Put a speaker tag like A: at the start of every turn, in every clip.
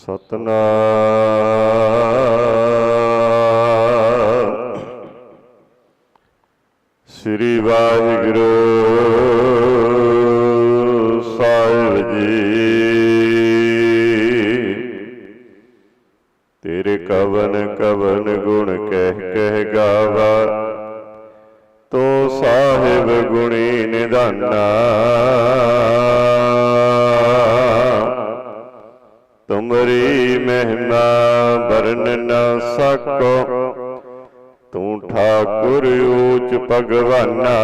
A: ਸਤਨਾਮ। ਸ੍ਰੀ ਵਾਹਿਗੁਰੂ ਵਰਨ ਨਾ ਸਕੋ। ਤੂੰ ਠਾਕੁਰ ਊਚ ਭਗਵਾਨਾ।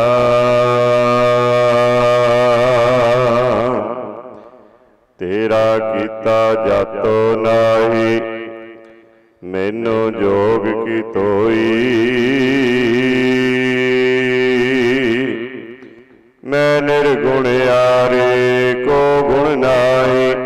A: ਤੇਰਾ ਕੀਤਾ ਜਾਤੋ ਨਾਹੀ, ਮੈਨੂੰ ਜੋਗ ਕੀ ਤੋਈ। ਮੈਂ ਨਿਰਗੁਣ ਆਰੇ ਕੋ ਗੁਣ ਨਾਹੀ।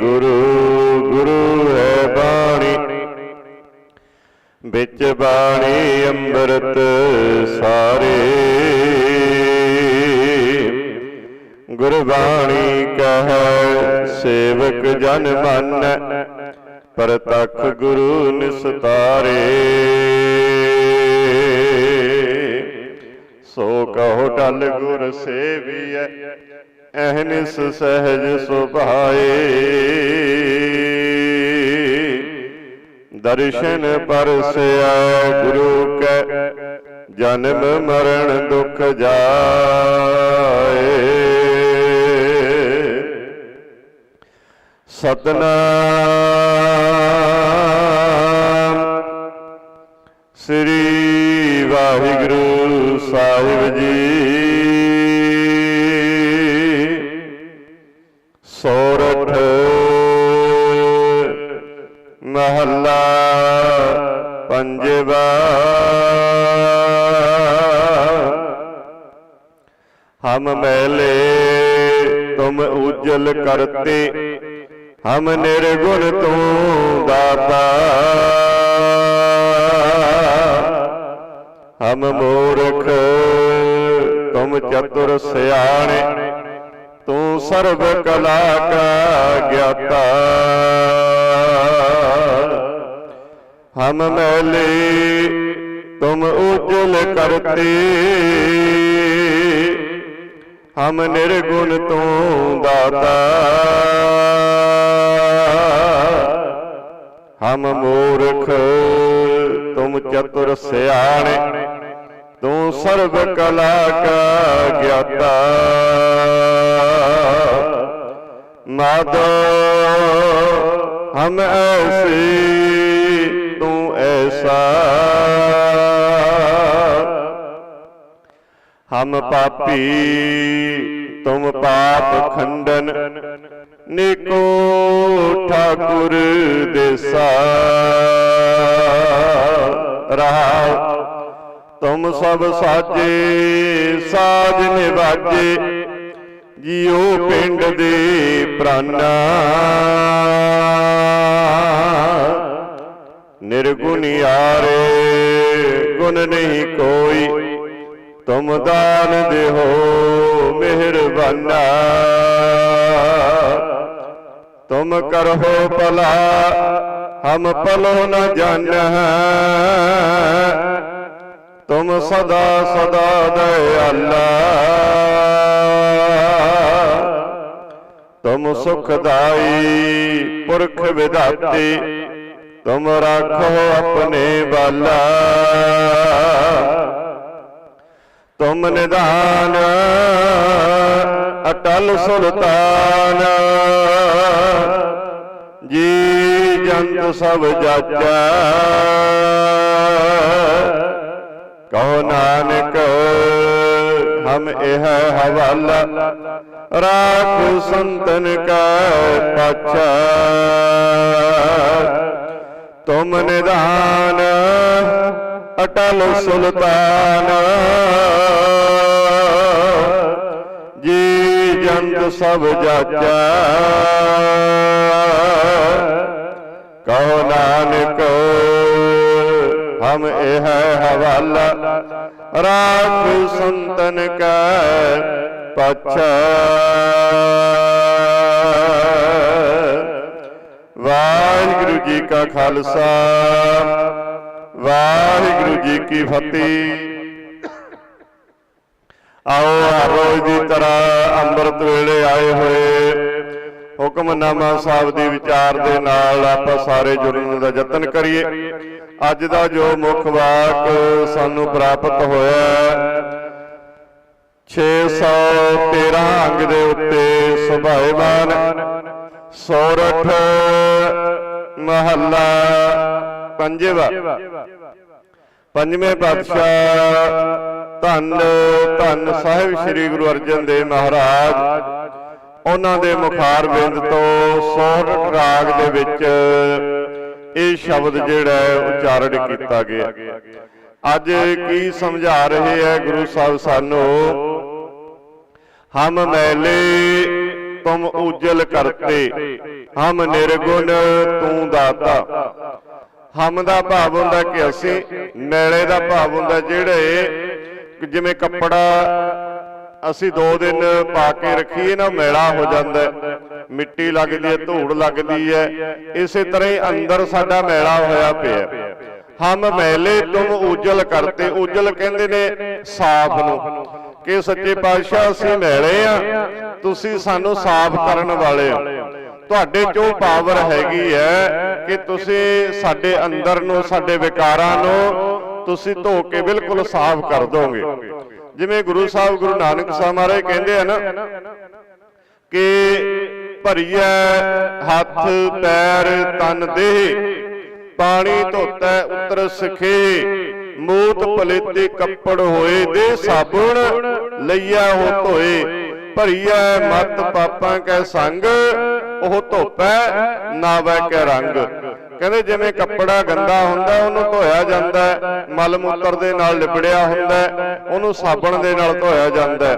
A: ਗੁਰੂ ਗੁਰੂ ਹੈ ਬਾਣੀ। ਵਿੱਚ ਬਾਣੀ, ਅੰਮ੍ਰਿਤ ਸਾਰੇ। ਗੁਰਬਾਣੀ ਕਹੈ, ਸੇਵਕ ਜਨ ਮਨ, ਪਰਤਖ ਗੁਰੂ ਨਿਸਤਾਰੇ। ਸੋ ਕਹੋ ਟਲ ਗੁਰ ਸੇਵੀਐ। ਅਹਨਿਸ ਸਹਿਜ ਸੁਭਾਏ। ਦਰਸ਼ਨ ਪਰਸਿਆ ਗੁਰੂ ਕੈ ਜਨਮ ਮਰਨ ਦੁਖ ਜਾਏ। ਸਤਨਾਮ ਸ੍ਰੀ ਵਾਹਿਗੁਰੂ ਹਮ ਮੂਰਖ, ਤੁਮ ਚਤੁਰ ਸਿਆਣੇ, ਤੂੰ ਸਰਬ ਕਲਾ ਕਾ ਗਿਆਤਾ। ਹਮ ਮੈਲੇ, ਤੁਮ ਉਜਲ ਕਰਤੇ। ਹਮ ਨਿਰਗੁਣ ਤੂੰ ਦਾਤਾ। ਹਮ ਮੂਰਖ, ਤੁਮ ਚਤੁਰ ਸਿਆਣੇ ਤੂੰ ਸਰਬ ਕਲਾ ਕਾ ਗਿਆਤਾ। ਮਾਧੋ ਹਮ ਐਸੇ ਤੂੰ ਐਸਾ। ਹਮ ਪਾਪੀ ਤੁਮ ਪਾਪ ਖੰਡਨ, ਨਿਕੋ ਠਾਕੁਰ ਦੇਸਾ। ਰਹਾ ਤੁਮ ਸਭ ਸਾਜੇ, ਸਾਜ ਨਿਵਾਜੇ, ਜਿਉ ਪਿੰਡ ਦੇ ਪ੍ਰਾਨਾ। ਨਿਰਗੁਣਿਆਰੇ ਗੁਣ ਨਹੀਂ ਕੋਈ, ਤੁਮ ਦਾਨ ਦੇਹੋ ਮਿਹਰਬਾਨਾ। ਤੁਮ ਕਰਹੋ ਭਲਾ, ਹਮ ਪਲੋ ਨ ਜਾਣਹ ਤੁਮ ਸਦਾ ਸਦਾ ਦਇਆਲਾ ਤੁਮ ਸੁਖਦਾਈ ਪੁਰਖ ਵਿਦਾਤੇ ਤੁਮ ਰਾਖੋ ਆਪਣੇ ਬਾਲਾ ਤੁਮ ਨਿਦਾਨ ਅਟਲ ਸੁਲਤਾਨ ਜੀ ਜੰਤ ਸਭ ਜਾਚੈ ਕਹੋ ਨਾਨਕ, ਹਮ ਇਹ ਹਵਾਲਾ ਰਾਖੂ ਸੰਤਨ ਕਾ ਪਾਛਾ। ਤੁਮ ਨਿਧਾਨ, ਅਟਲ ਸੁਲਤਾਨ। ਜੀ ਜੰਤ ਸਭ ਜਾਚਾ। ਕਹੋ ਨਾਨਕ ਹਮ ਇਹ ਹਵਾਲਾ। ਰਾਖ ਸੰਤਨ ਕਾ ਪਾਛਾ। ਵਾਹਿਗੁਰੂ ਜੀ ਕਾ ਖਾਲਸਾ। ਵਾਹਿਗੁਰੂ ਜੀ ਕੀ ਫਤਿਹ। ਆਓ ਹਰ ਰੋਜ਼ ਦੀ ਤਰ੍ਹਾਂ ਅੰਮ੍ਰਿਤ ਵੇਲੇ ਆਏ ਹੋਏ। ਹੁਕਮਨਾਮਾ ਸਾਹਿਬ ਦੇ ਵਿਚਾਰ ਦੇ ਨਾਲ ਆਪਾਂ ਸਾਰੇ ਜੁੜਨ ਦਾ ਯਤਨ ਕਰੀਏ। ਅੱਜ ਦਾ ਜੋ ਮੁੱਖ ਵਾਕ ਸਾਨੂੰ ਪ੍ਰਾਪਤ ਹੋਇਆ 613 ਅੰਗ ਦੇ ਉੱਤੇ ਸੁਭਾਏਮਾਨ ਸੋਰਠ ਮਹੱਲਾ ਪੰਜਵਾ। ਪੰਜਵੇਂ ਪਾਤਸ਼ਾਹ ਧੰਨ ਧੰਨ ਸਾਹਿਬ ਸ੍ਰੀ ਗੁਰੂ ਅਰਜਨ ਦੇਵ ਮਹਾਰਾਜ ਉਹਨਾਂ ਦੇ ਮੁਖਾਰ ਬਿੰਦ ਤੋਂ ਸੋਰਠ ਰਾਗ ਦੇ ਵਿੱਚ ਇਹ ਸ਼ਬਦ ਜਿਹੜਾ ਹੈ ਉਚਾਰਨ ਕੀਤਾ ਗਿਆ। ਅੱਜ ਕੀ ਸਮਝਾ ਰਹੇ ਹੈ ਗੁਰੂ ਸਾਹਿਬ ਸਾਨੂੰ? ਹਮ ਮੈਲੇ ਤੁਮ ਉਜਲ ਕਰਤੇ। ਹਮ ਨਿਰਗੁਣ ਤੂੰ ਦਾਤਾ। ਹਮ ਦਾ ਭਾਵ ਹੁੰਦਾ ਕਿ ਅਸੀਂ ਮੈਲੇ ਦਾ ਭਾਵ ਹੁੰਦਾ ਜਿਹੜੇ ਜਿਵੇਂ ਕੱਪੜਾ ਅਸੀਂ 2 ਦਿਨ ਪਾ ਕੇ ਰੱਖੀਏ ਨਾ, ਮੇਲਾ ਹੋ ਜਾਂਦਾ ਮਿੱਟੀ ਲੱਗਦੀ ਹੈ, ਧੂੜ ਲੱਗਦੀ ਹੈ। ਇਸੇ ਤਰ੍ਹਾਂ ਹੀ ਅੰਦਰ ਸਾਡਾ ਮੇਲਾ ਹੋਇਆ ਪਿਆ। ਹਮ ਮੈਲੇ ਤੁਮ ਉਜਲ ਕਰਤੇ। ਉਜਲ ਕਹਿੰਦੇ ਨੇ ਸਾਫ਼ ਨੂੰ। ਕਿ ਸੱਚੇ ਪਾਤਸ਼ਾਹ, ਅਸੀਂ ਮੈਲੇ ਆ। ਤੁਸੀਂ ਸਾਨੂੰ ਸਾਫ਼ ਕਰਨ ਵਾਲੇ ਹੋ। ਤੁਹਾਡੇ ਚੋਂ ਪਾਵਰ ਹੈਗੀ ਹੈ ਕਿ ਤੁਸੀਂ ਸਾਡੇ ਅੰਦਰ ਨੂੰ, ਸਾਡੇ ਵਿਕਾਰਾਂ ਨੂੰ ਤੁਸੀਂ ਧੋ ਕੇ ਬਿਲਕੁਲ ਸਾਫ਼ ਕਰ ਦੋਗੇ। ਜਿਵੇਂ ਗੁਰੂ ਸਾਹਿਬ ਗੁਰੂ ਨਾਨਕ ਸਾਹਿਬ ਮਹਾਰਾਜ ਕਹਿੰਦੇ ਆ ਨਾ ਕਿ ਭਰੀਐ ਹੱਥ ਪੈਰ ਤਨ ਦੇਹ ਪਾਣੀ ਧੋਤੈ ਉਤਰ ਸਖੇ ਮੂਤ ਪਲੇਤੇ ਕੱਪੜ ਹੋਏ ਦੇ ਸਾਬੁਣ ਲਈਆ ਹੋ ਧੋਏ। ਭਰੀਐ ਮਤ ਪਾਪਾਂ ਕੈ ਸੰਗ ਉਹ ਧੋਪੈ ਨਾਵੈ ਕੈ ਰੰਗ। ਕਹਿੰਦੇ ਜਿਵੇਂ ਕੱਪੜਾ ਗੰਦਾ ਹੁੰਦਾ ਉਹਨੂੰ ਧੋਇਆ ਜਾਂਦਾ ਹੈ, ਮਲ ਮੂਤਰ ਦੇ ਨਾਲ ਲਿਬੜਿਆ ਹੁੰਦਾ ਹੈ, ਉਹਨੂੰ ਸਾਬਣ ਦੇ ਨਾਲ ਧੋਇਆ ਜਾਂਦਾ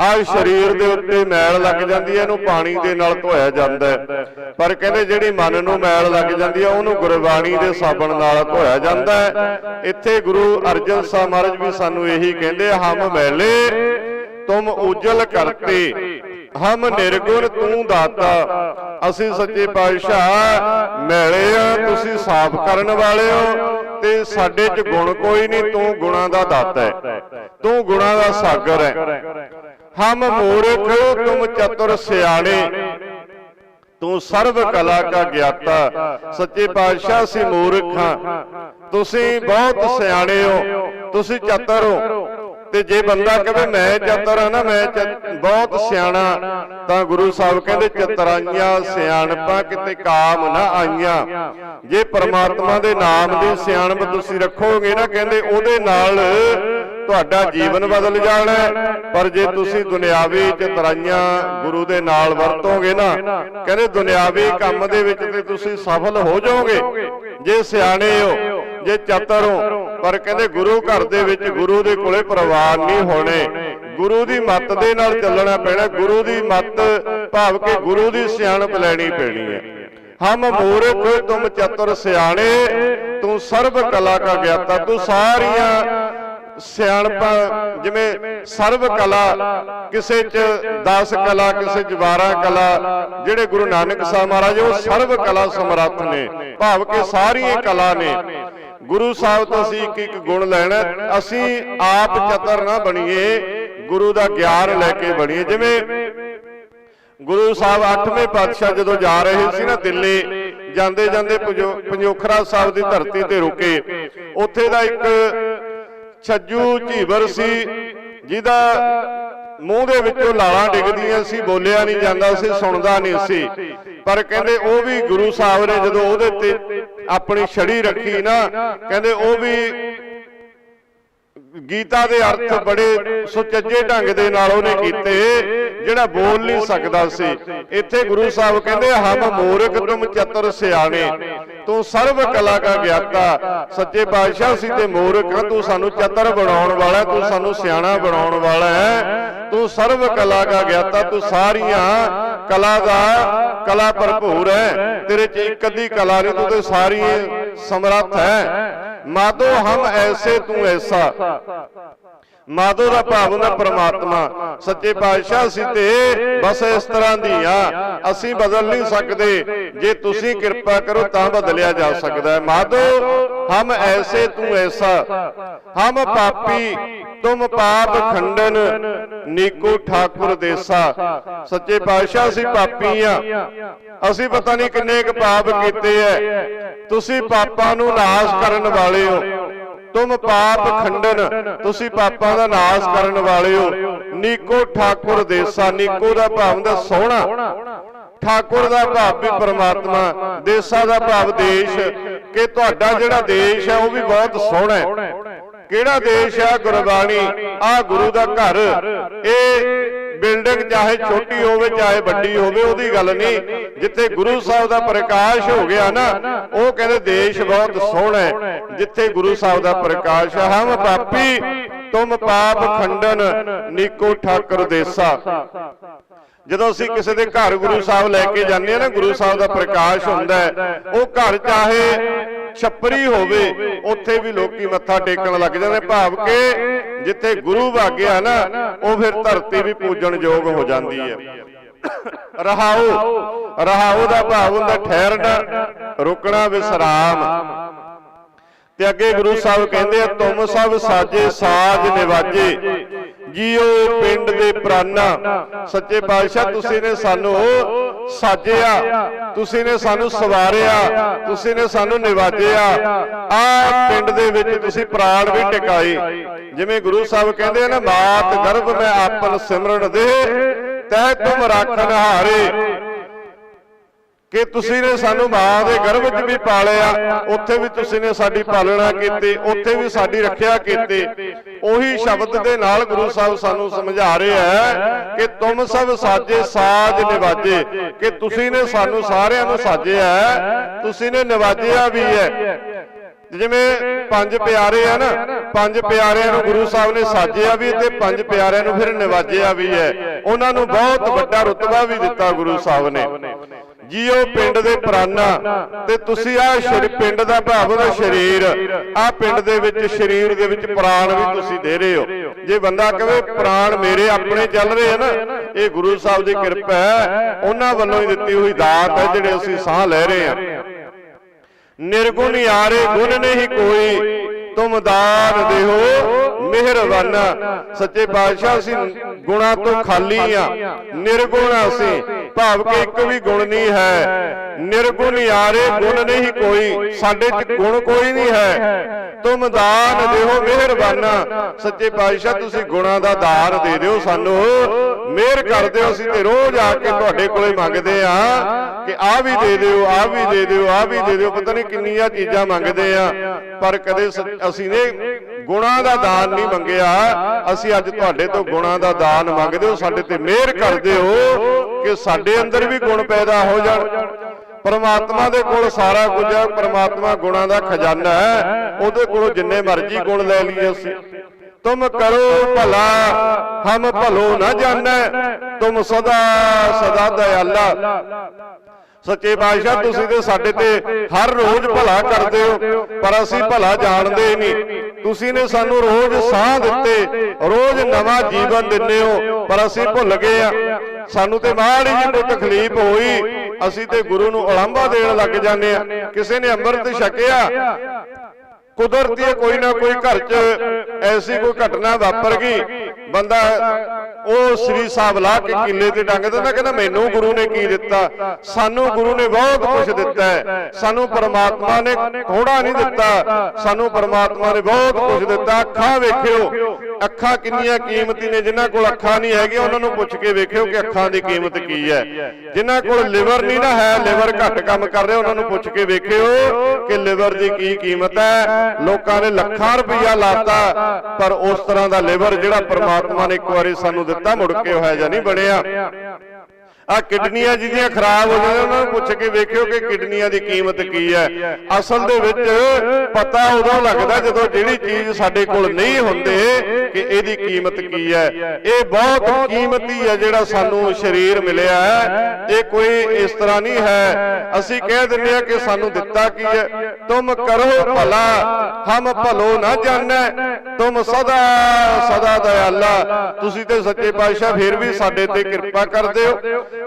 A: ਆ ਸਰੀਰ ਦੇ ਉੱਤੇ ਮੈਲ ਲੱਗ ਜਾਂਦੀ ਹੈ ਇਹਨੂੰ ਪਾਣੀ ਦੇ ਨਾਲ ਧੋਇਆ ਜਾਂਦਾ ਹੈ। ਪਰ ਕਹਿੰਦੇ ਜਿਹੜੀ ਮਨ ਨੂੰ ਮੈਲ ਲੱਗ ਜਾਂਦੀ ਹੈ ਉਹਨੂੰ ਗੁਰਬਾਣੀ ਦੇ ਸਾਬਣ ਨਾਲ ਧੋਇਆ ਜਾਂਦਾ ਹੈ। ਇੱਥੇ ਗੁਰੂ ਅਰਜਨ ਸਾਹਿਬ ਮਹਾਰਾਜ ਵੀ ਸਾਨੂੰ ਇਹੀ ਕਹਿੰਦੇ ਹਮ ਮੈਲੇ ਤੁਮ ਉਜਲ ਕਰਤੇ ਹਮ ਨਿਰਗੁਣ ਤੂੰ ਦਾਤਾ, ਅਸੀਂ ਸੱਚੇ ਪਾਤਸ਼ਾਹ ਮੈਲੇ ਆ, ਤੁਸੀਂ ਸਾਫ਼ ਕਰਨ ਵਾਲੇ ਹੋ ਤੇ ਸਾਡੇ 'ਚ ਗੁਣ ਕੋਈ ਨਹੀਂ, ਤੂੰ ਗੁਣਾਂ ਦਾ ਦਾਤਾ ਹੈ, ਤੂੰ ਗੁਣਾਂ ਦਾ ਸਾਗਰ ਹੈ। ਹਮ ਮੂਰਖ, ਤੁਮ ਚਤੁਰ ਸਿਆਣੇ, ਤੂੰ ਸਰਵ ਕਲਾ ਕਾ ਗਿਆਤਾ, ਸੱਚੇ ਪਾਤਸ਼ਾਹ ਸੀ ਮੂਰਖ ਹਾਂ। ਤੁਸੀਂ ਬਹੁਤ ਸਿਆਣੇ ਹੋ, ਤੁਸੀਂ ਚਤਰ ਹੋ ਤੇ ਜੇ ਬੰਦਾ ਕਹੇ ਮੈਂ ਚਤਰ ਆ ਨਾ ਮੈਂ ਬਹੁਤ ਸਿਆਣਾ। ਤਾਂ ਗੁਰੂ ਸਾਹਿਬ ਕਹਿੰਦੇ ਚਤਰਾਈਆਂ ਸਿਆਣਪਾਂ ਕਿਤੇ ਕਾਮ ਨਾ ਆਈਆਂ। ਜੇ ਪ੍ਰਮਾਤਮਾ ਦੇ ਨਾਮ ਦੀ ਸਿਆਣਪ ਤੁਸੀਂ ਰੱਖੋਗੇ ਨਾ ਕਹਿੰਦੇ ਉਹਦੇ ਨਾਲ ਤੁਹਾਡਾ ਜੀਵਨ ਬਦਲ ਜਾਣਾ। ਪਰ ਜੇ ਤੁਸੀਂ ਦੁਨਿਆਵੀ ਚਤਰਾਈਆਂ ਗੁਰੂ ਦੇ ਨਾਲ ਵਰਤੋਗੇ ਨਾ ਕਹਿੰਦੇ ਦੁਨਿਆਵੀ ਕੰਮ ਦੇ ਵਿੱਚ ਤੇ ਤੁਸੀਂ ਸਫਲ ਹੋ ਜਾਓਗੇ। ਜੇ ਸਿਆਣੇ ਹੋ ਜੇ ਚਤਰ ਹੋ ਪਰ ਕਹਿੰਦੇ ਗੁਰੂ ਘਰ ਦੇ ਵਿੱਚ ਗੁਰੂ ਦੇ ਕੋਲੇ ਪ੍ਰਵਾਨ ਨਹੀਂ ਹੋਣੇ। ਗੁਰੂ ਦੀ ਮੱਤ ਦੇ ਨਾਲ ਚੱਲਣਾ ਪੈਣਾ ਗੁਰੂ ਦੀ ਮੱਤ ਭਾਵ ਕਿ ਗੁਰੂ ਦੀ ਸਿਆਣਪ ਲੈਣੀ ਪੈਣੀ ਹੈ। ਹਮ ਮੂਰਖ ਤੁਮ ਚਤੁਰ ਸਿਆਣੇ ਤੂੰ ਸਰਬ ਕਲਾ ਕਾ ਗਿਆਤਾ ਤੂੰ ਸਾਰੀਆਂ ਸਿਆਣਪ, ਜਿਵੇਂ ਸਰਵ ਕਲਾ, ਕਿਸੇ ਚ 10 ਕਲਾ, ਕਿਸੇ ਚ 12 ਕਲਾ, ਜਿਹੜੇ ਗੁਰੂ ਨਾਨਕ ਸਾਹਿਬ ਮਹਾਰਾਜ ਉਹ ਸਰਬ ਕਲਾ ਸਮਰੱਥ ਨੇ, ਭਾਵ ਕਿ ਸਾਰੀਆਂ ਕਲਾ ਨੇ। ਗੁਰੂ ਸਾਹਿਬ ਤੋਂ ਅਸੀਂ ਇੱਕ ਇੱਕ ਗੁਣ ਲੈਣਾ ਅਸੀਂ ਆਪ ਚਤਰ ਨਾ ਬਣੀਏ, ਗੁਰੂ ਦਾ ਗਿਆਨ ਲੈ ਕੇ ਬਣੀਏ। ਜਿਵੇਂ ਗੁਰੂ ਸਾਹਿਬ 8ਵੇਂ ਪਾਤਸ਼ਾਹ ਜਦੋਂ ਜਾ ਰਹੇ ਸੀ ਨਾ ਦਿੱਲੀ ਜਾਂਦੇ ਜਾਂਦੇ ਪੰਜੋਖਰਾ ਸਾਹਿਬ ਦੀ ਧਰਤੀ ਤੇ ਰੁਕੇ, ਉੱਥੇ ਦਾ ਇੱਕ ਛੱਜੂ ਝੀਵਰ ਸੀ ਜਿਹਦਾ ਮੂੰਹ ਦੇ ਵਿੱਚੋਂ ਲਾਲਾਂ ਡਿੱਗਦੀਆਂ ਸੀ ਬੋਲਿਆ ਨਹੀਂ ਜਾਂਦਾ ਸੀ ਸੁਣਦਾ ਨਹੀਂ ਸੀ। ਪਰ ਕਹਿੰਦੇ ਉਹ ਵੀ ਗੁਰੂ ਸਾਹਿਬ ਨੇ ਜਦੋਂ ਉਹਦੇ ਤੇ ਆਪਣੀ ਛੜੀ ਰੱਖੀ ਨਾ ਕਹਿੰਦੇ ਉਹ ਵੀ ਗੀਤਾ ਦੇ ਅਰਥ ਬੜੇ ਸੁਚੱਜੇ ਢੰਗ ਦੇ ਨਾਲ ਉਹਨੇ ਕੀਤੇ ਜਿਹੜਾ ਬੋਲ ਨਹੀਂ ਸਕਦਾ ਸੀ। ਇੱਥੇ ਗੁਰੂ ਸਾਹਿਬ ਕਹਿੰਦੇ ਹਮ ਮੂਰਖ ਤੁਮ ਚਤੁਰ ਸਿਆਣੇ। ਤੂੰ ਸਰਵ ਕਲਾ ਕਾ ਗਿਆਤਾ। ਸੱਚੇ ਪਾਤਸ਼ਾਹ ਸੀ ਤੇ ਮੂਰਖ ਤੂੰ ਸਾਨੂੰ ਚਤੁਰ ਬਣਾਉਣ ਵਾਲਾ ਤੂੰ ਸਾਨੂੰ ਸਿਆਣਾ ਬਣਾਉਣ ਵਾਲਾ ਹੈ। ਤੂੰ ਸਰਵ ਕਲਾ ਕਾ ਗਿਆਤਾ। ਤੂੰ ਸਾਰੀਆਂ ਕਲਾ ਦਾ ਕਲਾ ਭਰਪੂਰ ਹੈ। ਤੇਰੇ ਚ ਇੱਕ ਅੱਧੀ ਕਲਾ ਨਹੀਂ ਤੂੰ ਤੇ ਸਾਰੀ ਸਮਰੱਥ ਹੈ। ਮਾਦੋ ਹਮ ਐਸੇ ਤੂੰ ਐਸਾ। ਮਾਦੋ ਦਾ ਭਾਵ ਹੁੰਦਾ ਪ੍ਰਮਾਤਮਾ। ਸੱਚੇ ਪਾਤਸ਼ਾਹ ਸੀ ਤੇ ਬਸ ਇਸ ਤਰ੍ਹਾਂ ਦੀ ਆ ਅਸੀਂ ਬਦਲ ਨਹੀਂ ਸਕਦੇ। ਜੇ ਤੁਸੀਂ ਕਿਰਪਾ ਕਰੋ ਤਾਂ ਬਦਲਿਆ ਜਾ ਸਕਦਾ। ਹੈ। ਮਾਦੋ ਹਮ ਐਸੇ ਤੂੰ ਐਸਾ ਹਮ ਪਾਪੀ ਤੁਮ ਪਾਪ ਖੰਡਨ ਨੀਕੋ ਠਾਕੁਰ ਦੇਸਾ। ਸੱਚੇ ਪਾਤਸ਼ਾਹ ਸੀ ਪਾਪੀ ਆ। ਅਸੀਂ ਪਤਾ ਨਹੀਂ ਕਿੰਨੇ ਕੁ ਪਾਪ ਕੀਤੇ ਐ। ਤੁਸੀਂ ਪਾਪਾਂ ਨੂੰ ਨਾਸ਼ ਕਰਨ ਵਾਲੇ ਹੋ। ਤੁਮ ਪਾਪ ਖੰਡਨ ਤੁਸੀਂ ਪਾਪਾਂ ਦਾ ਨਾਸ਼ ਕਰਨ ਵਾਲੇ ਹੋ। ਨੀਕੋ ਠਾਕੁਰ ਦੇਸਾ ਨੀਕੋ ਦਾ ਭਾਵ ਹੁੰਦਾ ਸੋਹਣਾ। ਠਾਕੁਰ ਦਾ ਭਾਵ ਵੀ ਪ੍ਰਮਾਤਮਾ ਦੇਸਾ ਦਾ ਭਾਵ ਦੇਸ਼ ਕਿ ਤੁਹਾਡਾ ਜਿਹੜਾ ਦੇਸ਼ ਹੈ ਉਹ ਵੀ ਬਹੁਤ ਸੋਹਣਾ ਹੈ। ਕਿਹੜਾ ਦੇਸ਼ ਹੈ? ਗੁਰਬਾਣੀ। ਆ ਗੁਰੂ ਦਾ ਘਰ। ਇਹ ਬਿਲਡਿੰਗ ਚਾਹੇ ਛੋਟੀ ਹੋਵੇ, ਚਾਹੇ ਵੱਡੀ ਹੋਵੇ, ਉਹਦੀ ਗੱਲ ਨਹੀਂ। ਜਿੱਥੇ ਗੁਰੂ ਸਾਹਿਬ ਦਾ ਪ੍ਰਕਾਸ਼ ਹੋ ਗਿਆ ਨਾ, ਉਹ ਕਹਿੰਦੇ ਦੇਸ਼ ਬਹੁਤ ਸੋਹਣਾ ਹੈ। ਜਿੱਥੇ ਗੁਰੂ ਸਾਹਿਬ ਦਾ ਪ੍ਰਕਾਸ਼ ਹਮ ਪਾਪੀ, ਤੁਮ ਪਾਪ ਖੰਡਨ, ਨੀਕੋ ਠਾਕਰ ਦੇਸਾ। ਜਦੋਂ ਅਸੀਂ ਕਿਸੇ ਦੇ ਘਰ ਗੁਰੂ ਸਾਹਿਬ ਲੈ ਕੇ ਜਾਂਦੇ ਆ ਨਾ ਗੁਰੂ ਸਾਹਿਬ ਦਾ ਪ੍ਰਕਾਸ਼ ਹੁੰਦਾ ਹੈ। ਉਹ ਘਰ ਚਾਹੇ ਛੱਪਰੀ ਹੋਵੇ ਉੱਥੇ ਵੀ ਲੋਕੀ ਮੱਥਾ ਟੇਕਣ ਲੱਗ ਜਾਂਦੇ ਭਾਵ ਕਿ ਜਿੱਥੇ ਗੁਰੂ ਵਾਗਿਆ ਨਾ ਉਹ ਫਿਰ ਧਰਤੀ ਵੀ ਪੂਜਣ ਯੋਗ ਹੋ ਜਾਂਦੀ ਹੈ। ਰਹਾਉ ਰਹਾਉ ਦਾ ਭਾਵ ਹੁੰਦਾ ਠਹਿਰਨਾ ਰੁਕਣਾ ਵਿਸਰਾਮ। ਤੇ ਅੱਗੇ ਗੁਰੂ ਸਾਹਿਬ ਕਹਿੰਦੇ ਆ ਤੁਮ ਸਭ ਸਾਜੇ ਸਾਜ ਨਿਵਾਜੇ। ਜੀਓ ਪਿੰਡ ਦੇ ਪ੍ਰਾਨਾ ਸੱਚੇ ਪਾਤਸ਼ਾਹ, ਤੁਸੀਂ ਨੇ ਸਾਨੂੰ ਸਾਜਿਆ, ਤੁਸੀਂ ਨੇ ਸਾਨੂੰ ਸਵਾਰਿਆ, ਤੁਸੀਂ ਨੇ ਸਾਨੂੰ ਨਿਵਾਜਿਆ। ਆ ਪਿੰਡ ਦੇ ਵਿੱਚ ਤੁਸੀਂ ਪ੍ਰਾਣ ਵੀ ਟਿਕਾਈ। ਜਿਵੇਂ ਗੁਰੂ ਸਾਹਿਬ ਕਹਿੰਦੇ ਆ ਨਾ, ਮਾਤ ਗਰਭ ਮੈਂ ਆਪਨ ਸਿਮਰਨ ਦੇ, ਤੈ ਤੁਮ ਰਾਖਨ ਹਾਰੇ। ਕਿ ਤੁਸੀਂ ਨੇ ਸਾਨੂੰ ਮਾਂ ਦੇ ਗਰਭ ਵਿੱਚ ਵੀ ਪਾਲਿਆ, ਉੱਥੇ ਵੀ ਤੁਸੀਂ ਨੇ ਸਾਡੀ ਪਾਲਣਾ ਕੀਤੀ, ਉੱਥੇ ਵੀ ਸਾਡੀ ਰੱਖਿਆ ਕੀਤੀ। ਉਹੀ ਸ਼ਬਦ ਦੇ ਨਾਲ ਗੁਰੂ ਸਾਹਿਬ ਸਾਨੂੰ ਸਮਝਾ ਰਿਹਾ ਹੈ ਕਿ ਤੁਮ ਸਭ ਸਾਜੇ ਸਾਜ ਨਿਵਾਜੇ, ਕਿ ਤੁਸੀਂ ਨੇ ਸਾਨੂੰ ਸਾਰਿਆਂ ਨੂੰ ਸਾਜਿਆ ਤੁਸੀਂ ਨੇ ਨਿਵਾਜਿਆ ਵੀ ਹੈ। ਜਿਵੇਂ ਪੰਜ ਪਿਆਰੇ ਆ ਨਾ, ਪੰਜ ਪਿਆਰਿਆਂ ਨੂੰ ਗੁਰੂ ਸਾਹਿਬ ਨੇ ਸਾਜਿਆ ਵੀ ਤੇ ਪੰਜ ਪਿਆਰਿਆਂ ਨੂੰ ਫਿਰ ਨਿਵਾਜਿਆ ਵੀ ਹੈ। ਉਹਨਾਂ ਨੂੰ ਬਹੁਤ ਵੱਡਾ ਰੁਤਬਾ ਵੀ ਦਿੱਤਾ ਗੁਰੂ ਸਾਹਿਬ ਨੇ। ਜੀਓ ਪਿੰਡ ਦੇ ਪ੍ਰਾਨਾ ਤੇ ਤੁਸੀਂ ਆ ਪਿੰਡ ਦਾ ਭਾਵ ਦਾ ਸਰੀਰ। ਆ ਪਿੰਡ ਦੇ ਵਿੱਚ ਸਰੀਰ ਦੇ ਵਿੱਚ ਪ੍ਰਾਣ ਵੀ ਤੁਸੀਂ ਦੇ ਰਹੇ ਹੋ। ਜੇ ਬੰਦਾ ਕਹੇ ਪ੍ਰਾਣ ਮੇਰੇ ਆਪਣੇ ਚੱਲ ਰਹੇ ਆ ਨਾ ਇਹ ਗੁਰੂ ਸਾਹਿਬ ਦੀ ਕਿਰਪਾ ਹੈ। ਉਹਨਾਂ ਵੱਲੋਂ ਹੀ ਦਿੱਤੀ ਹੋਈ ਦਾਤ ਹੈ ਜਿਹੜੇ ਅਸੀਂ ਸਾਹ ਲੈ ਰਹੇ ਹਾਂ। ਨਿਰਗੁਣ ਯਾਰੇ ਗੁਣ ਨਹੀਂ ਕੋਈ ਤੁਮ ਦਾਨ ਦੇਹੋ ਮਿਹਰਬਾਨਾ। ਸੱਚੇ ਪਾਤਸ਼ਾਹ ਅਸੀਂ ਗੁਣਾ ਤੋਂ ਖਾਲੀ ਆ ਨਿਰਗੁਣ ਅਸੀਂ। ਭਾਵ ਕਿ ਇੱਕ ਵੀ ਗੁਣ ਨਹੀਂ ਹੈ। ਨਿਰਗੁਣ ਯਾਰੇ ਗੁਣ ਨਹੀਂ ਕੋਈ। ਸਾਡੇ 'ਚ ਗੁਣ ਕੋਈ ਨਹੀਂ ਹੈ। ਤੁਮ ਦਾਨ ਦੇਹੋ ਮਿਹਰਬਾਨਾ। ਸੱਚੇ ਪਾਤਸ਼ਾਹ, ਤੁਸੀਂ ਗੁਣਾ ਦਾ ਦਾਨ ਦੇ ਦਿਓ ਸਾਨੂੰ। ਮਿਹਰ ਕਰ ਦਿਓ, ਅਸੀਂ ਤੇ ਰੋਜ਼ ਆ ਕੇ ਤੁਹਾਡੇ ਕੋਲੇ ਮੰਗਦੇ ਆ ਕਿ ਆ ਵੀ ਦੇ ਦਿਓ, ਆ ਵੀ ਦੇ ਦਿਓ, ਆ ਵੀ ਦੇ ਦਿਓ। ਪਤਾ ਨਹੀਂ ਕਿੰਨੀਆਂ ਚੀਜ਼ਾਂ ਮੰਗਦੇ ਆ, ਪਰ ਕਦੇ ਅਸੀਂ ਨੇ ਗੁਣਾ ਦਾ ਦਾਨ ਨਹੀਂ ਮੰਗਿਆ। ਅਸੀਂ ਅੱਜ ਤੁਹਾਡੇ ਤੋਂ ਗੁਣਾ ਦਾ ਦਾਨ ਮੰਗਦੇ ਹੋ। ਸਾਡੇ ਤੇ ਮਿਹਰ ਕਰਦੇ ਹੋ। ਕਿ ਸਾਡੇ ਅੰਦਰ ਵੀ ਗੁਣ ਪੈਦਾ ਹੋ ਜਾਣ। ਪਰਮਾਤਮਾ ਦੇ ਕੋਲ ਸਾਰਾ ਕੁਝ ਹੈ ਪਰਮਾਤਮਾ ਗੁਣਾਂ ਦਾ ਖਜ਼ਾਨਾ ਹੈ। ਉਹਦੇ ਕੋਲੋਂ ਜਿੰਨੇ ਮਰਜ਼ੀ ਗੁਣ ਲੈ ਲਈਏ ਅਸੀਂ। ਤੁਮ ਕਰੋ ਭਲਾ, ਹਮ ਭਲੋ ਨਾ ਜਾਣੈ। ਤੁਮ ਸਦਾ ਸਦਾ ਦਇਆਲਾ। ਸੱਚੇ ਪਾਤਸ਼ਾਹ ਤੁਸੀਂ ਤੇ ਸਾਡੇ ਤੇ ਹਰ ਰੋਜ਼ ਭਲਾ ਕਰਦੇ ਹੋ ਪਰ ਅਸੀਂ ਭਲਾ ਜਾਣਦੇ ਨਹੀਂ। ਤੁਸੀਂ ਨੇ ਸਾਨੂੰ ਰੋਜ਼ ਸਾਹ ਦਿੱਤੇ ਰੋਜ਼ ਨਵਾਂ ਜੀਵਨ ਦਿੰਦੇ ਹੋ ਪਰ ਅਸੀਂ ਭੁੱਲ ਗਏ ਆ। ਸਾਨੂੰ ਤੇ ਮਾੜੀ ਜਿਹੀ ਕੋਈ ਤਕਲੀਫ ਹੋਈ ਅਸੀਂ ਤੇ ਗੁਰੂ ਨੂੰ ਉਲਾਂਭਾ ਦੇਣ ਲੱਗ ਜਾਂਦੇ ਆ। ਕਿਸੇ ਨੇ ਅੰਮ੍ਰਿਤ ਛਕਿਆ। ਕੁਦਰਤੀ ਕੋਈ ਨਾ ਕੋਈ ਘਰ 'ਚ ਐਸੀ ਕੋਈ ਘਟਨਾ ਵਾਪਰ ਗਈ ਬੰਦਾ ਉਹ ਸ੍ਰੀ ਸਾਹਿਬ ਲਾ ਕੇ ਕਿੱਲੇ ਤੇ ਟੰਗ ਦਿੰਦਾ ਕਹਿੰਦਾ ਮੈਨੂੰ ਗੁਰੂ ਨੇ ਕੀ ਦਿੱਤਾ? ਸਾਨੂੰ ਗੁਰੂ ਨੇ ਬਹੁਤ ਕੁਝ ਦਿੱਤਾ ਹੈ। ਸਾਨੂੰ ਪਰਮਾਤਮਾ ਨੇ ਥੋੜਾ ਨਹੀਂ ਦਿੱਤਾ। ਸਾਨੂੰ ਪਰਮਾਤਮਾ ਨੇ ਬਹੁਤ ਕੁਝ ਦਿੱਤਾ। ਅੱਖਾਂ ਵੇਖਿਓ। ਅੱਖਾਂ ਕਿੰਨੀਆਂ ਕੀਮਤੀ ਨੇ ਜਿਨ੍ਹਾਂ ਕੋਲ ਅੱਖਾਂ ਨਹੀਂ ਹੈਗੀਆਂ ਉਹਨਾਂ ਨੂੰ ਪੁੱਛ ਕੇ ਵੇਖਿਓ ਕਿ ਅੱਖਾਂ ਦੀ ਕੀਮਤ ਕੀ ਹੈ। ਜਿਨ੍ਹਾਂ ਕੋਲ ਲਿਵਰ ਨਹੀਂ ਨਾ ਹੈ ਲਿਵਰ ਘੱਟ ਕੰਮ ਕਰ ਰਿਹਾ ਉਹਨਾਂ ਨੂੰ ਪੁੱਛ ਕੇ ਵੇਖਿਓ ਕਿ ਲਿਵਰ ਦੀ ਕੀ ਕੀਮਤ ਹੈ। ਲੋਕਾਂ ਨੇ ਲੱਖਾਂ ਰੁਪਈਆ ਲਾਤਾ, ਪਰ ਉਸ ਤਰ੍ਹਾਂ ਦਾ ਲੇਬਰ ਜਿਹੜਾ ਪ੍ਰਮਾਤਮਾ ਨੇ ਇੱਕ ਵਾਰੀ ਸਾਨੂੰ ਦਿੱਤਾ, ਮੁੜ ਕੇ ਹੋਇਆ ਜਾਂ ਨਹੀਂ ਬਣਿਆ। ਆ ਕਿਡਨੀਆਂ ਜਿਹਦੀਆਂ ਖਰਾਬ ਹੋ ਜਾਂਦੀਆਂ, ਉਹਨਾਂ ਨੂੰ ਪੁੱਛ ਕੇ ਵੇਖਿਓ ਕਿ ਕਿਡਨੀਆਂ ਦੀ ਕੀਮਤ ਕੀ ਹੈ। ਅਸਲ ਦੇ ਵਿੱਚ ਪਤਾ ਉਦੋਂ ਲੱਗਦਾ ਜਦੋਂ ਜਿਹੜੀ ਚੀਜ਼ ਸਾਡੇ ਕੋਲ ਨਹੀਂ ਹੁੰਦੇ ਕਿ ਇਹਦੀ ਕੀਮਤ ਕੀ ਹੈ। ਇਹ ਬਹੁਤ ਕੀਮਤੀ ਹੈ ਜਿਹੜਾ ਸਾਨੂੰ ਸਰੀਰ ਮਿਲਿਆ ਹੈ। ਇਹ ਕੋਈ ਇਸ ਤਰ੍ਹਾਂ ਨਹੀਂ ਹੈ। ਅਸੀਂ ਕਹਿ ਦਿੰਦੇ ਆ ਕਿ ਸਾਨੂੰ ਦਿੱਤਾ ਕੀ ਹੈ। ਤੁਮ ਕਰੋ ਭਲਾ, ਹਮ ਭਲੋ ਨਾ ਜਾਣੈ। ਤੁਮ ਸਦਾ ਸਦਾ ਦਇਆਲਾ। ਤੁਸੀਂ ਤੇ ਸੱਚੇ ਪਾਤਸ਼ਾਹ ਫਿਰ ਵੀ ਸਾਡੇ ਤੇ ਕਿਰਪਾ ਕਰਦੇ ਹੋ।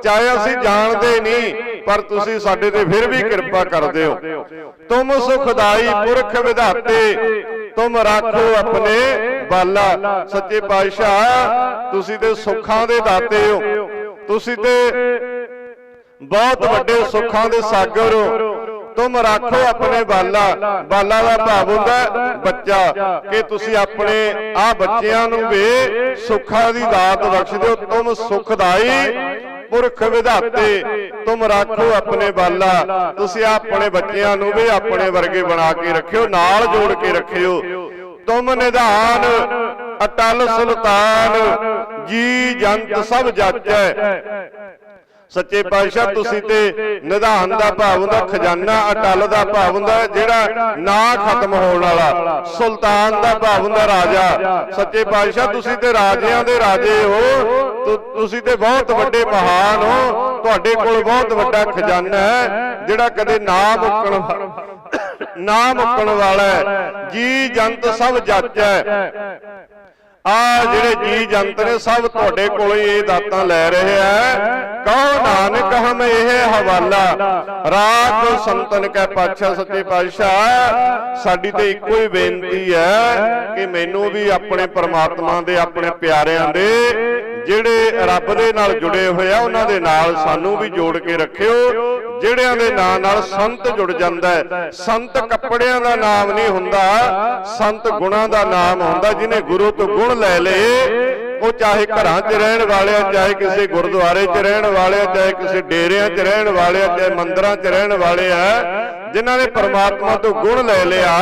A: ਚਾਹੇ ਅਸੀਂ ਜਾਣਦੇ ਨਹੀਂ ਪਰ ਤੁਸੀਂ ਸਾਡੇ ਤੇ ਫਿਰ ਵੀ ਕਿਰਪਾ ਕਰਦੇ ਹੋ। ਤੁਮ ਸੁਖਦਾਈ ਪੁਰਖ ਵਿਧਾਤੇ ਤੁਮ ਰਾਖੋ ਆਪਣੇ ਬਾਲਾ। ਸੱਚੇ ਪਾਤਸ਼ਾਹ ਤੁਸੀਂ ਤੇ ਸੁੱਖਾਂ ਦੇ ਦਾਤੇ ਹੋ। ਤੁਸੀਂ ਤੇ ਬਹੁਤ ਵੱਡੇ ਸੁੱਖਾਂ ਦੇ ਸਾਗਰ ਹੋ। ਤੁਮ ਰੱਖੋ ਆਪਣੇ ਬਾਲਾ। ਬਾਲਾ। ਦਾ ਭਾਵ ਹੁੰਦਾ ਬੱਚਾ। ਕਿ ਤੁਸੀਂ ਆਪਣੇ ਆ ਬੱਚਿਆਂ ਨੂੰ ਵੀ ਸੁੱਖਾਂ ਦੀ ਦਾਤ ਬਖਸ਼ਦੇ ਹੋ। ਤੁਮ ਸੁਖਦਾਈ ਪੁਰਖ ਵਿਧਾਤੇ, ਤੁਮ ਰੱਖੋ ਆਪਣੇ ਬਾਲਾ। ਤੁਸੀਂ ਆਪਣੇ ਬੱਚਿਆਂ ਨੂੰ ਵੀ ਆਪਣੇ ਵਰਗੇ ਬਣਾ ਕੇ ਰੱਖਿਓ, ਨਾਲ ਜੋੜ ਕੇ ਰੱਖਿਓ। ਤੁਮ ਨਿਧਾਨ, ਅਟਲ ਸੁਲਤਾਨ, ਜੀ ਜੰਤ ਸਭ ਜਾਚੈ। ਸੱਚੇ ਪਾਤਸ਼ਾਹ ਤੁਸੀਂ ਤੇ ਨਿਧਾਨ ਦਾ ਭਾਵ ਹੁੰਦਾ ਖਜ਼ਾਨਾ ਅਟਲ ਦਾ ਭਾਵ ਹੁੰਦਾ ਜਿਹੜਾ ਨਾ ਖਤਮ ਹੋਣ ਵਾਲਾ ਸੁਲਤਾਨ ਦਾ ਭਾਵ ਹੁੰਦਾ ਰਾਜਾ। ਸੱਚੇ ਪਾਤਸ਼ਾਹ ਤੁਸੀਂ ਤੇ ਰਾਜਿਆਂ ਦੇ ਰਾਜੇ ਹੋ। ਤੁਸੀਂ ਤੇ ਬਹੁਤ ਵੱਡੇ ਮਹਾਨ ਹੋ। ਤੁਹਾਡੇ ਕੋਲ ਬਹੁਤ ਵੱਡਾ ਖਜ਼ਾਨਾ ਹੈ ਜਿਹੜਾ ਕਦੇ ਨਾ ਮੁੱਕਣ ਨਾ ਮੁੱਕਣ ਵਾਲਾ ਹੈ। ਜੀ ਜੰਤ ਸਭ ਜਾਚੈ ਆ ਜਿਹੜੇ ਜੀ ਜੰਤ ਨੇ ਸਭ ਤੁਹਾਡੇ ਕੋਲੋਂ ਇਹ ਦਾਤਾਂ ਲੈ ਰਹੇ ਆ ਕਹੋ ਨਾਨਕ ਹਮ ਇਹ ਹਵਾਲਾ। ਰਾਖ ਸੰਤਨ ਕੈ ਪਾਤਸ਼ਾਹ ਸੱਚੇ ਪਾਤਸ਼ਾਹ। ਸਾਡੀ ਤੇ ਇੱਕੋ ਹੀ ਬੇਨਤੀ ਹੈ ਕਿ ਮੈਨੂੰ ਵੀ ਆਪਣੇ ਪਰਮਾਤਮਾ ਦੇ ਆਪਣੇ ਪਿਆਰਿਆਂ ਦੇ ਜਿਹੜੇ ਰੱਬ ਦੇ ਨਾਲ ਜੁੜੇ ਹੋਏ ਆ, ਉਹਨਾਂ ਦੇ ਨਾਲ ਸਾਨੂੰ ਵੀ ਜੋੜ ਕੇ ਰੱਖਿਓ। ਜਿਹੜਿਆਂ ਦੇ ਨਾਂ ਨਾਲ ਸੰਤ ਜੁੜ ਜਾਂਦਾ ਹੈ, ਸੰਤ ਕੱਪੜਿਆਂ ਦਾ ਨਾਮ ਨਹੀਂ ਹੁੰਦਾ, ਸੰਤ ਗੁਣਾਂ ਦਾ ਨਾਮ ਹੁੰਦਾ, ਜਿਹਨੇ ਗੁਰੂ ਤੋਂ ਗੁਣ ਲੈ ਲਏ, ਉਹ ਚਾਹੇ ਘਰਾਂ 'ਚ ਰਹਿਣ ਵਾਲੇ ਚਾਹੇ ਕਿਸੇ ਗੁਰਦੁਆਰੇ 'ਚ ਰਹਿਣ ਵਾਲੇ ਚਾਹੇ ਕਿਸੇ ਡੇਰਿਆਂ 'ਚ ਰਹਿਣ ਵਾਲੇ ਆ ਚਾਹੇ ਮੰਦਰਾਂ 'ਚ ਰਹਿਣ ਵਾਲੇ ਆ ਜਿਨ੍ਹਾਂ ਨੇ ਪਰਮਾਤਮਾ ਤੋਂ ਗੁਣ ਲੈ ਲਿਆ,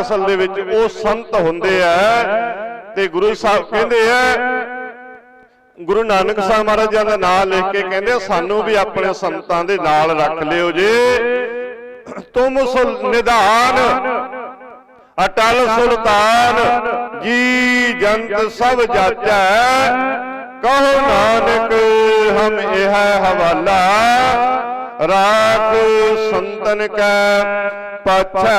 A: ਅਸਲ ਦੇ ਵਿੱਚ ਉਹ ਸੰਤ ਹੁੰਦੇ ਆ। ਤੇ ਗੁਰੂ ਸਾਹਿਬ ਕਹਿੰਦੇ ਆ ਗੁਰੂ ਨਾਨਕ ਸਾਹਿਬ ਮਹਾਰਾਜਾਂ ਦਾ ਨਾਮ ਲਿਖ ਕੇ ਕਹਿੰਦੇ ਸਾਨੂੰ ਵੀ ਆਪਣੇ ਸੰਤਾਂ ਦੇ ਨਾਲ ਰੱਖ ਲਿਓ ਜੇ। ਤੁਮ ਸੁਲ ਨਿਧਾਨ, ਅਟਲ ਸੁਲਤਾਨ, ਜੀ ਜੰਤ ਸਭ ਜਾਚੈ। ਕਹੋ ਨਾਨਕ, ਹਮ ਇਹ ਹਵਾਲਾ। ਰਾਖ ਸੰਤਨ ਕੈ, ਪਾਛੈ।